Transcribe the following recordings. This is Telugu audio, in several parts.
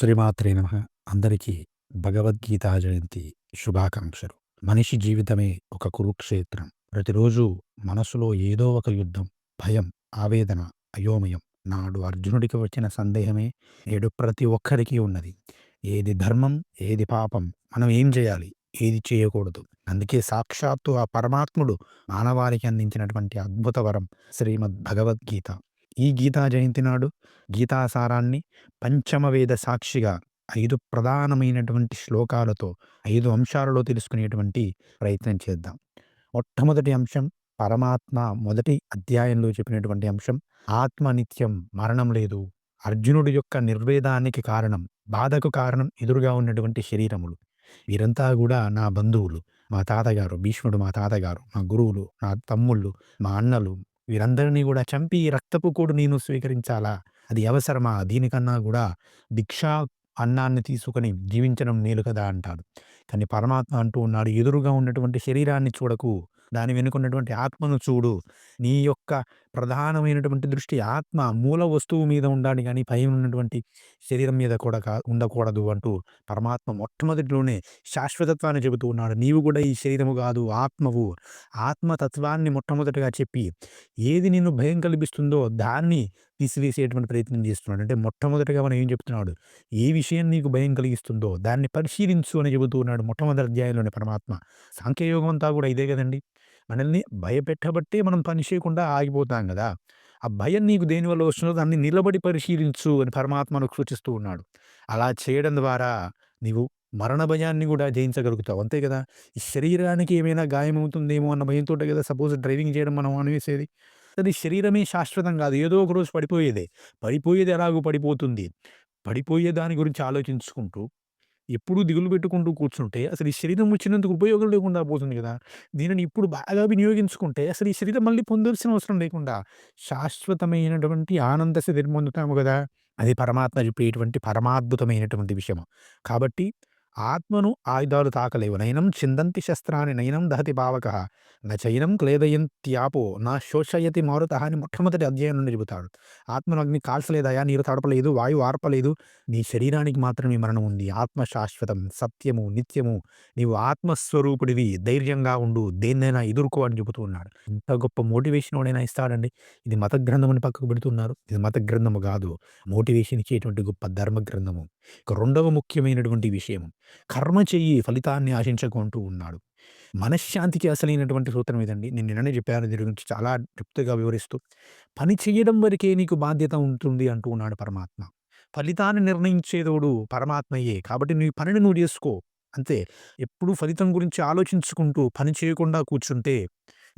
శ్రీమాత్రే నమ అందరికీ భగవద్గీతా జయంతి శుభాకాంక్షలు. మనిషి జీవితమే ఒక కురుక్షేత్రం. ప్రతిరోజు మనసులో ఏదో ఒక యుద్ధం, భయం, ఆవేదన, అయోమయం. నాడు అర్జునుడికి వచ్చిన సందేహమే నేడు ప్రతి ఒక్కరికి ఉన్నది. ఏది ధర్మం? ఏది పాపం? మనం ఏం చేయాలి? ఏది చేయకూడదు? అందుకే సాక్షాత్తు ఆ పరమాత్ముడు మానవాళికి అందించినటువంటి అద్భుత వరం శ్రీమద్ భగవద్గీత. ఈ గీతా జయంతి నాడు గీతాసారాన్ని పంచమవేద సాక్షిగా ఐదు ప్రధానమైనటువంటి శ్లోకాలతో ఐదు అంశాలలో తెలుసుకునేటువంటి ప్రయత్నం చేద్దాం. మొట్టమొదటి అంశం పరమాత్మ మొదటి అధ్యాయంలో చెప్పినటువంటి అంశం ఆత్మ నిత్యం మరణం లేదు. అర్జునుడి యొక్క నిర్వేదానికి కారణం, బాధకు కారణం ఎదురుగా ఉన్నటువంటి శరీరములు. వీరంతా కూడా నా బంధువులు. మా తాతగారు, భీష్ముడు మా తాతగారు, మా గురువులు, నా తమ్ముళ్ళు, మా అన్నలు వీరందరినీ కూడా చంపి రక్తపు కూడు నేను స్వీకరించాలా? అది అవసరమా? దీనికన్నా కూడా దీక్షా అన్నాన్ని తీసుకొని జీవించడం మేలు కదా అంటాడు. కానీ పరమాత్మ అంటూ ఉన్నాడు ఎదురుగా ఉన్నటువంటి శరీరాన్ని చూడకు. దాని వెనుకున్నటువంటి ఆత్మను చూడు. నీ యొక్క ప్రధానమైనటువంటి దృష్టి ఆత్మ మూల వస్తువు మీద ఉండాలి కానీ పైన ఉన్నటువంటి శరీరం మీద కూడా కా ఉండకూడదు అంటూ పరమాత్మ మొట్టమొదటిలోనే శాశ్వతత్వాన్ని చెబుతూ ఉన్నాడు. నీవు కూడా ఈ శరీరము కాదు ఆత్మవు. ఆత్మతత్వాన్ని మొట్టమొదటగా చెప్పి ఏది నిన్ను భయం కల్పిస్తుందో దాన్ని తీసివేసేటువంటి ప్రయత్నం చేస్తున్నాడు. అంటే మొట్టమొదటిగా మనం ఏం చెప్తున్నాడు? ఏ విషయం నీకు భయం కలిగిస్తుందో దాన్ని పరిశీలించు అని చెబుతూ ఉన్నాడు మొట్టమొదటి అధ్యాయంలోనే పరమాత్మ. సాంఖ్యయోగం అంతా కూడా ఇదే కదండీ! మనల్ని భయపెట్టబట్టే మనం పని చేయకుండా ఆగిపోతాం కదా ఆ భయం నీకు దేనివల్ల వస్తుందో దాన్ని నిలబడి పరిశీలించు అని పరమాత్మను సూచిస్తూ ఉన్నాడు. అలా చేయడం ద్వారా నీవు మరణ భయాన్ని కూడా జయించగలుగుతావు. అంతే కదా ఈ శరీరానికి ఏమైనా గాయమవుతుందేమో అన్న భయంతో కదా సపోజ్ డ్రైవింగ్ చేయడం మనం మానేసేది. అది శరీరమే శాశ్వతం కాదు ఏదో ఒక రోజు పడిపోయేదే. పడిపోయేది ఎలాగో పడిపోతుంది. పడిపోయే దాని గురించి ఆలోచించుకుంటూ, ఎప్పుడూ దిగులు పెట్టుకుంటూ కూర్చుంటే అసలు ఈ శరీరం వచ్చినందుకు ఉపయోగం లేకుండా పోతుంది కదా! దీనిని ఇప్పుడు బాగా వినియోగించుకుంటే అసలు ఈ శరీరం మళ్ళీ పొందాల్సిన అవసరం లేకుండా శాశ్వతమైనటువంటి ఆనంద స్థితిని పొందుతాము కదా! అది పరమాత్మ చెప్పేటువంటి పరమాద్భుతమైనటువంటి విషయం కాబట్టి ఆత్మను ఆయుధాలు తాకలేవు. నైనం చిందంతి శస్త్రాన్ని నైనం దహతి భావక న చైనం క్లేదయంత్యాపో నా శోషయతి మారుత అని మొట్టమొదటి అధ్యాయం నుండి చెబుతాడు. ఆత్మను అగ్ని కాల్చలేదయా, నీరు తడపలేదు, వాయువు ఆర్పలేదు. నీ శరీరానికి మాత్రమే మరణం ఉంది. ఆత్మ శాశ్వతం, సత్యము, నిత్యము. నీవు ఆత్మస్వరూపుడివి. ధైర్యంగా ఉండు. దేన్నైనా ఎదుర్కో అని చెబుతూ ఉన్నాడు. ఎంత గొప్ప మోటివేషన్ ఎవడైనా ఇస్తాడండి. ఇది మత గ్రంథం అని పక్కకు పెడుతున్నారు. ఇది మత గ్రంథము కాదు మోటివేషన్ ఇచ్చేటువంటి గొప్ప ధర్మ గ్రంథము. ఇక రెండవ ముఖ్యమైనటువంటి విషయం కర్మ చెయ్యి ఫలితాన్ని ఆశించకుంటూ ఉన్నాడు. మనశ్శాంతికి అసలైనటువంటి సూత్రం ఇదండి. నేను నిన్ననే చెప్పాను దీని గురించి చాలా తృప్తిగా వివరిస్తూ. పని చేయడం వరకే నీకు బాధ్యత ఉంటుంది అంటూ ఉన్నాడు పరమాత్మ. ఫలితాన్ని నిర్ణయించేదోడు పరమాత్మయే. కాబట్టి నీ పనిని నువ్వు చేసుకో అంతే. ఎప్పుడూ ఫలితం గురించి ఆలోచించుకుంటూ పని చేయకుండా కూర్చుంటే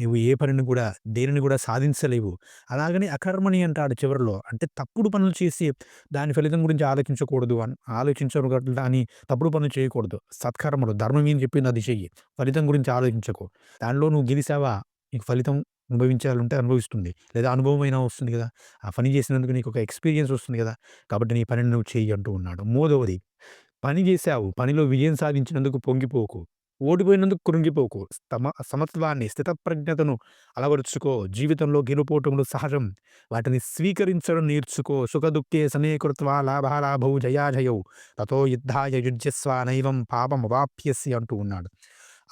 నువ్వు ఏ పనిని కూడా దేనిని కూడా సాధించలేవు. అలాగని అకర్మణి అంటాడు చివరిలో. అంటే తప్పుడు పనులు చేసి దాని ఫలితం గురించి ఆలోచించకూడదు అని ఆలోచించకూడదు అని తప్పుడు పనులు చేయకూడదు. సత్కర్మలు ధర్మం ఏం చెప్పింది అది చెయ్యి. ఫలితం గురించి ఆలోచించకు. దానిలో నువ్వు గెలిసావా నీకు ఫలితం అనుభవించాలంటే అనుభవిస్తుంది. లేదా అనుభవం అయినా వస్తుంది కదా ఆ పని చేసినందుకు నీకు ఒక ఎక్స్‌పీరియన్స్ వస్తుంది కదా కాబట్టి నీ పనిని నువ్వు చెయ్యి అంటూ ఉన్నాడు. మూడవది పని చేశావు. పనిలో విజయం సాధించినందుకు పొంగిపోకు. ఓడిపోయినందుకు కృంగిపోకు. తమ సమత్వాన్ని, స్థితప్రజ్ఞతను అలవరుచుకో. జీవితంలో గెలుపోటములు సహజం. వాటిని స్వీకరించడం నేర్చుకో. సుఖదుఃఖే సమీకృత్వా లాభాలాభౌ జయాజయౌ తతో యుద్ధాయ యుజ్యస్వ నైవం పాపమవాప్స్యసి అంటూ ఉన్నాడు.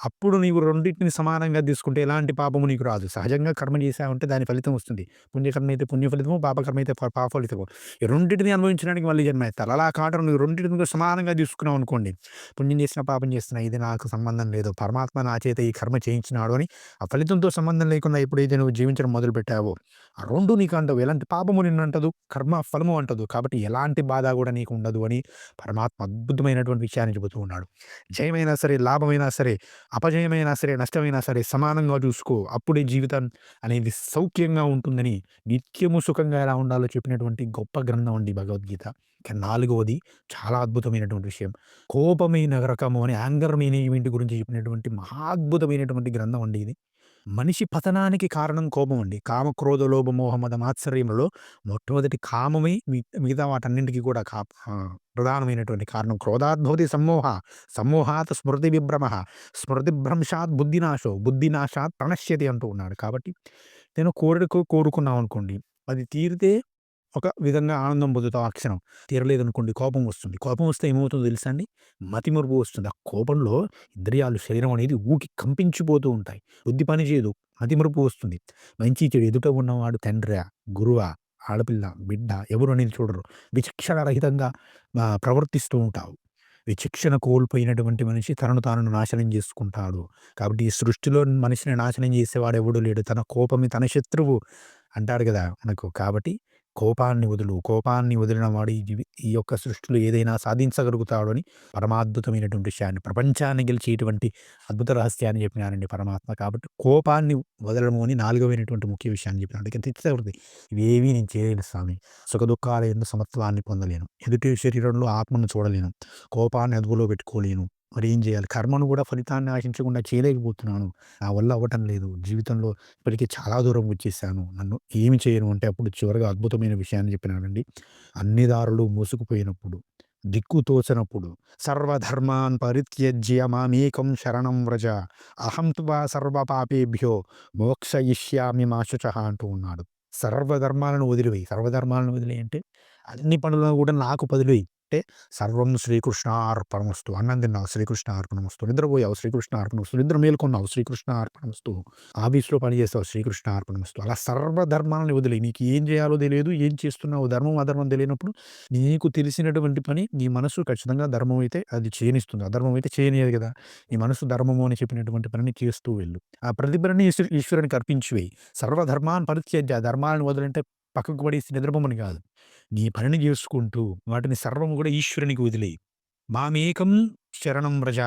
అప్పుడు నీవు రెండింటిని సమానంగా తీసుకుంటే ఎలాంటి పాపము నీకు రాదు. సహజంగా కర్మ చేశావంటే దాని ఫలితం వస్తుంది. పుణ్యకర్మ అయితే పుణ్య ఫలితము, పాపకర్మ అయితే పాప ఫలితము. ఈ రెండింటిని అనుభవించడానికి మళ్ళీ జన్మ ఎత్తాలి. అలా కాకుండా నువ్వు రెండింటిని సమానంగా తీసుకున్నావు అనుకోండి. పుణ్యం చేసిన పాపం చేసిన ఇది నాకు సంబంధం లేదు. పరమాత్మ నా చేత ఈ కర్మ చేయించినాడు అని ఆ ఫలితంతో సంబంధం లేకుండా ఎప్పుడైతే నువ్వు జీవించడం మొదలుపెట్టావో ఆ రెండు నీకు అంటవు. ఎలాంటి పాపము నిన్ను అంటదు. కర్మ ఫలము అంటదు. కాబట్టి ఎలాంటి బాధ కూడా నీకు ఉండదు అని పరమాత్మ అద్భుతమైనటువంటి విషయాన్ని చెబుతూ ఉన్నాడు. జయమైనా సరే, లాభమైనా సరే, అపజయమైనా సరే, నష్టమైనా సరే సమానంగా చూసుకో. అప్పుడే జీవితం అనేది సౌఖ్యంగా ఉంటుందని నిత్యము సుఖంగా ఎలా ఉండాలో చెప్పినటువంటి గొప్ప గ్రంథం అండి భగవద్గీత. ఇక నాలుగవది చాలా అద్భుతమైనటువంటి విషయం. కోపమే నరకము అని యాంగర్ మేనేజ్‌మెంట్ గురించి చెప్పినటువంటి మహా అద్భుతమైనటువంటి గ్రంథం అండి ఇది. మనిషి పతనానికి కారణం కోపం అండి. కామ, క్రోధ, లోభ, మోహమద మొట్టమొదటి కామమే మిగతా వాటన్నింటికి కూడా కా ప్రధానమైనటువంటి కారణం. క్రోధాద్భవతి సమ్మోహ, సమ్మోహాత్ స్మృతి విభ్రమ స్మృతి భ్రంశాత్ బుద్ధినాశో, బుద్ధినాశాత్ ప్రణశ్యతి అంటూ ఉన్నాడు. కాబట్టి నేను కోరిక కోరుకున్నాం అనుకోండి. అది తీరితే ఒక విధంగా ఆనందం పొందుతాం ఆ క్షణం. తీరలేదనుకోండి కోపం వస్తుంది. కోపం వస్తే ఏమవుతుందో తెలుసా అండి? మతిమరుపు వస్తుంది. ఆ కోపంలో ఇంద్రియాలు, శరీరం అనేది ఊకి కంపించిపోతూ ఉంటాయి. బుద్ధి పని చేయదు. మతిమరుపు వస్తుంది. మంచి చెడు ఎదుట ఉన్నవాడు తండ్రా, గురువా, ఆడపిల్ల, బిడ్డ ఎవరు అనేది చూడరు. విచక్షణ రహితంగా ప్రవర్తిస్తూ ఉంటావు. విచక్షణ కోల్పోయినటువంటి మనిషి తనను తాను నాశనం చేసుకుంటాడు. కాబట్టి ఈ సృష్టిలో మనిషిని నాశనం చేసేవాడు ఎవడు లేడు. తన కోపమే తన శత్రువు అంటాడు కదా మనకు. కాబట్టి కోపాన్ని వదులు. కోపాన్ని వదిలిన వాడు ఈ యొక్క సృష్టిలో ఏదైనా సాధించగలుగుతాడు అని పరమాద్భుతమైనటువంటి విషయాన్ని, ప్రపంచాన్ని గెలిచేటువంటి అద్భుత రహస్యాన్ని చెప్పినారండి పరమాత్మ. కాబట్టి కోపాన్ని వదలడము అని నాలుగవైనటువంటి ముఖ్య విషయాన్ని చెప్పినాడు. ఇక తెచ్చేవృత్తి ఇవేవీ నేను చేయలేను స్వామి. సుఖదుఖాల ఎందు సమత్వాన్ని పొందలేను. ఎదుటి శరీరంలో ఆత్మను చూడలేను. కోపాన్ని అదుపులో పెట్టుకోలేను. మరి ఏం చేయాలి? కర్మను కూడా ఫలితాన్ని ఆశించకుండా చేయలేకపోతున్నాను. నా వల్ల అవ్వటం లేదు. జీవితంలో ఇప్పటికీ చాలా దూరం వచ్చేసాను. నన్ను ఏమి చేయను అంటే అప్పుడు చివరగా అద్భుతమైన విషయాన్ని చెప్పినానండి అన్ని దారులు మూసుకుపోయినప్పుడు, దిక్కు తోచనప్పుడు సర్వధర్మాన్ పరిత్యజ్య మామేకం శరణం వ్రజ. అహం త్వా సర్వ పాపేభ్యో మోక్షయిష్యామి మాశుచ అంటూ ఉన్నాడు. సర్వధర్మాలను వదిలివేయి. సర్వధర్మాలను వదిలేయి అంటే అన్ని పనులను కూడా నాకు వదిలేయి. అంటే సర్వం శ్రీకృష్ణ శ్రీకృష్ణార్పణమస్తు. అన్నం తిన్నావు శ్రీకృష్ణార్పణమస్తు. నిద్రపోయావు శ్రీకృష్ణార్పణమస్తు. నిద్ర మేలుకొన్నావు శ్రీకృష్ణ అర్పణమస్తు ఆఫీస్‌లో పని చేస్తావు శ్రీకృష్ణార్పణమస్తు. అలా సర్వధర్మాలను వదిలేయి. నీకు ఏం చేయాలో తెలియదు. ఏం చేస్తున్నావు ధర్మం, అధర్మం తెలియనప్పుడు నీకు తెలిసినటువంటి పని నీ మనసు ఖచ్చితంగా ధర్మం అయితే అది చేయనిస్తుంది. అధర్మం అయితే చేయనియదు కదా! నీ మనసు ధర్మము అని చెప్పినటువంటి పనిని చేస్తూ వెళ్ళు. ఆ ప్రతిభని ఈశ్వరునికి అర్పించి వేయి. సర్వధర్మాన్ పరిత్యజ్య ధర్మాలను వదలంటే పక్కకు పడేసి నిద్రపోమని కాదు. నీ పనిని చేసుకుంటూ వాటిని సర్వము కూడా ఈశ్వరునికి వదిలేయి. మామేకం శరణం రజ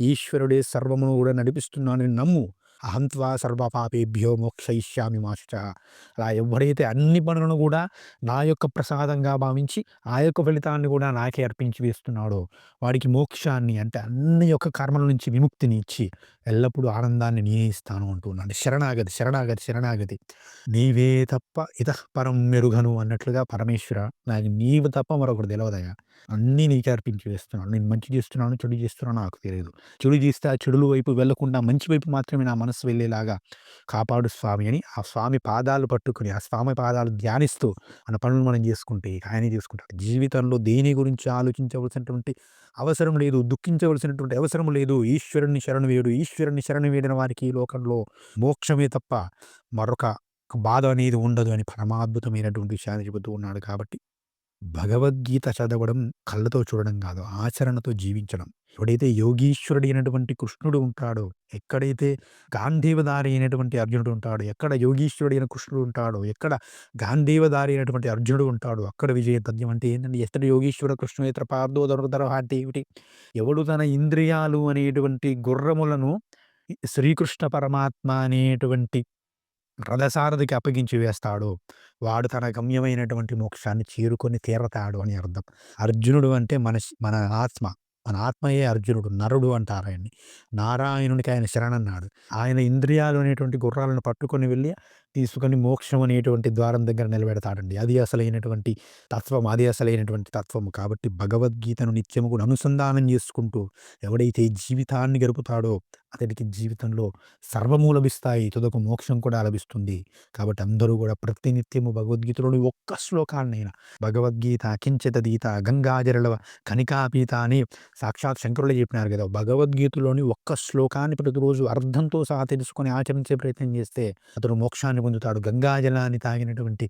ఈశ్వరుడే సర్వమును కూడా నడిపిస్తున్నానని నమ్ము. అహం త్వా సర్వ పాపేభ్యో మోక్షయిష్యామి మాస్టర్ అలా ఎవడైతే అన్ని పనులను కూడా నా యొక్క ప్రసాదంగా భావించి, ఆ యొక్క ఫలితాన్ని కూడా నాకే అర్పించి వేస్తున్నాడో, వాడికి మోక్షాన్ని అంటే అన్ని యొక్క కర్మల నుంచి విముక్తిని ఇచ్చి, ఎల్లప్పుడూ ఆనందాన్ని నేనే ఇస్తాను అంటున్నాడు శరణాగతి, శరణాగతి, శరణాగతి. నీవే తప్ప ఇతపరం మెరుగను అన్నట్లుగా పరమేశ్వర నాకు నీవు తప్ప మరొకటి తెలవదయ్యా. అన్నీ నీకే అర్పించి వేస్తున్నాను. నేను మంచి చేస్తున్నాను, చెడు చేస్తున్నానో నాకు తెలియదు. చెడు చేస్తే ఆ చెడుల వైపు వెళ్ళకుండా మంచి వైపు మాత్రమే నా మనస్సు వెళ్ళేలాగా కాపాడు స్వామి అని ఆ స్వామి పాదాలు పట్టుకుని ఆ స్వామి పాదాలు ధ్యానిస్తూ మన పనులు మనం చేసుకుంటే ఆయనే చేసుకుంటాడు జీవితంలో దేని గురించి ఆలోచించవలసినటువంటి అవసరం లేదు. దుఃఖించవలసినటువంటి అవసరం లేదు. ఈశ్వరుని శరణు వేడు. ఈశ్వరుని శరణు వేడిన వారికి ఈ లోకంలో మోక్షమే తప్ప మరొక బాధ అనేది ఉండదు అని పరమాద్భుతమైనటువంటి విషయాన్ని చెబుతూ ఉన్నాడు కాబట్టి భగవద్గీత చదవడం కళ్ళతో చూడడం కాదు. ఆచరణతో జీవించడం. ఎవడైతే యోగీశ్వరుడు అయినటువంటి కృష్ణుడు ఉంటాడో, ఎక్కడైతే గాంధీవధారి అయినటువంటి అర్జునుడు ఉంటాడో, ఎక్కడ యోగీశ్వరుడైన కృష్ణుడు ఉంటాడో, ఎక్కడ గాంధీవధారి అయినటువంటి అర్జునుడు ఉంటాడో, అక్కడ విజయ తథ్యం అంటే ఏంటంటే ఎత్తడి యోగీశ్వర కృష్ణేతర పార్థో దొరకదర అంటే ఏమిటి? ఎవడు తన ఇంద్రియాలు అనేటువంటి గుర్రములను శ్రీకృష్ణ పరమాత్మ అనేటువంటి రథసారథికి అప్పగించి వేస్తాడు వాడు తన గమ్యమైనటువంటి మోక్షాన్ని చేరుకొని తీరతాడు అని అర్థం. అర్జునుడు అంటే మనష్ మన ఆత్మ. మన ఆత్మయే అర్జునుడు. నరుడు అంటారు ఆయన్ని. నారాయణునికి ఆయన శరణన్నాడు. ఆయన ఇంద్రియాలు అనేటువంటి గుర్రాలను పట్టుకొని వెళ్ళి తీసుకొని మోక్షం అనేటువంటి ద్వారం దగ్గర నిలబెడతాడండి. అది అసలైనటువంటి తత్వం. అది అసలైనటువంటి తత్వం కాబట్టి భగవద్గీతను నిత్యము కూడా అనుసంధానం చేసుకుంటూ ఎవడైతే జీవితాన్ని గడుపుతాడో అతడికి జీవితంలో సర్వము లభిస్తాయి. తుదకు మోక్షం కూడా లభిస్తుంది. కాబట్టి అందరూ కూడా ప్రతినిత్యము భగవద్గీతలోని ఒక్క శ్లోకాన్నైనా భగవద్గీత కించిత గీత గంగాజరలవ కనికాపీత అని సాక్షాత్ శంకరులు చెప్పినారు కదా! భగవద్గీతలోని ఒక్క శ్లోకాన్ని ప్రతిరోజు అర్థంతో సహా తెలుసుకొని ఆచరించే ప్రయత్నం చేస్తే అతడు మోక్షాన్ని పొందుతాడు. గంగాజలాన్ని తాగినటువంటి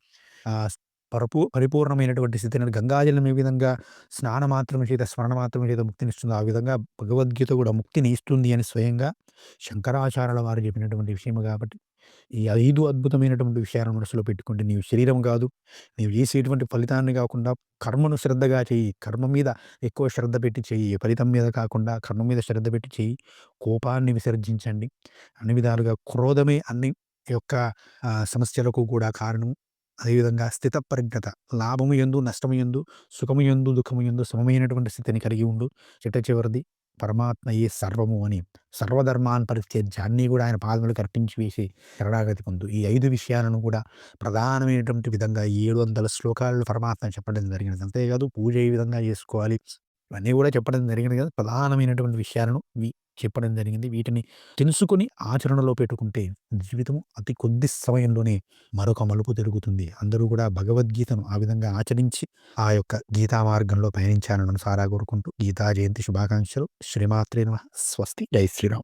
పరపు పరిపూర్ణమైనటువంటి స్థితిని గంగాజలం ఏ విధంగా స్నాన మాత్రం చేత, స్మరణ మాత్రం చేత ముక్తినిస్తుందో, ఆ విధంగా భగవద్గీత కూడా ముక్తిని ఇస్తుంది అని స్వయంగా శంకరాచార్యుల వారు చెప్పినటువంటి విషయము కాబట్టి, ఈ ఐదు అద్భుతమైనటువంటి విషయాలను మనసులో పెట్టుకుంటే నీవు శరీరం కాదు, నీవు చేసేటువంటి ఫలితాన్ని కాకుండా కర్మను శ్రద్ధగా చేయి కర్మ మీద ఎక్కువ శ్రద్ధ పెట్టి చెయ్యి. ఫలితం మీద కాకుండా కర్మ మీద శ్రద్ధ పెట్టి చెయ్యి. కోపాన్ని విసర్జించండి. అన్ని విధాలుగా క్రోధమే అన్ని యొక్క సమస్యలకు కూడా కారణం. అదేవిధంగా స్థితప్రజ్ఞత. లాభము యందు, నష్టము యందు, సుఖము యందు, దుఃఖము ఎందు సమమైనటువంటి స్థితిని కలిగి ఉండు. చిట్ట చివరిది పరమాత్మయే సర్వము అని సర్వధర్మాన్ పరిత్యజ్య అన్నీ కూడా ఆయన పాదములకు అర్పించి వేసి శరణాగతి పొందు. ఈ ఐదు విషయాలను కూడా ప్రధానమైనటువంటి విధంగా ఏడు వందల శ్లోకాలను పరమాత్మ చెప్పడం జరిగినది. అంతేకాదు పూజ ఏ విధంగా చేసుకోవాలి, ఇవన్నీ కూడా చెప్పడం జరిగింది కదా! ప్రధానమైనటువంటి విషయాలను చెప్పడం జరిగింది. వీటిని తెలుసుకుని ఆచరణలో పెట్టుకుంటే జీవితం అతి కొద్ది సమయంలోనే మరొక మలుపు తిరుగుతుంది. అందరూ కూడా భగవద్గీతను ఆ విధంగా ఆచరించి ఆ యొక్క గీతా మార్గంలో పయనించాలని సారా కోరుకుంటూ గీతా జయంతి శుభాకాంక్షలు. శ్రీమాత్రే నమ స్వస్తి. జై శ్రీరామ్.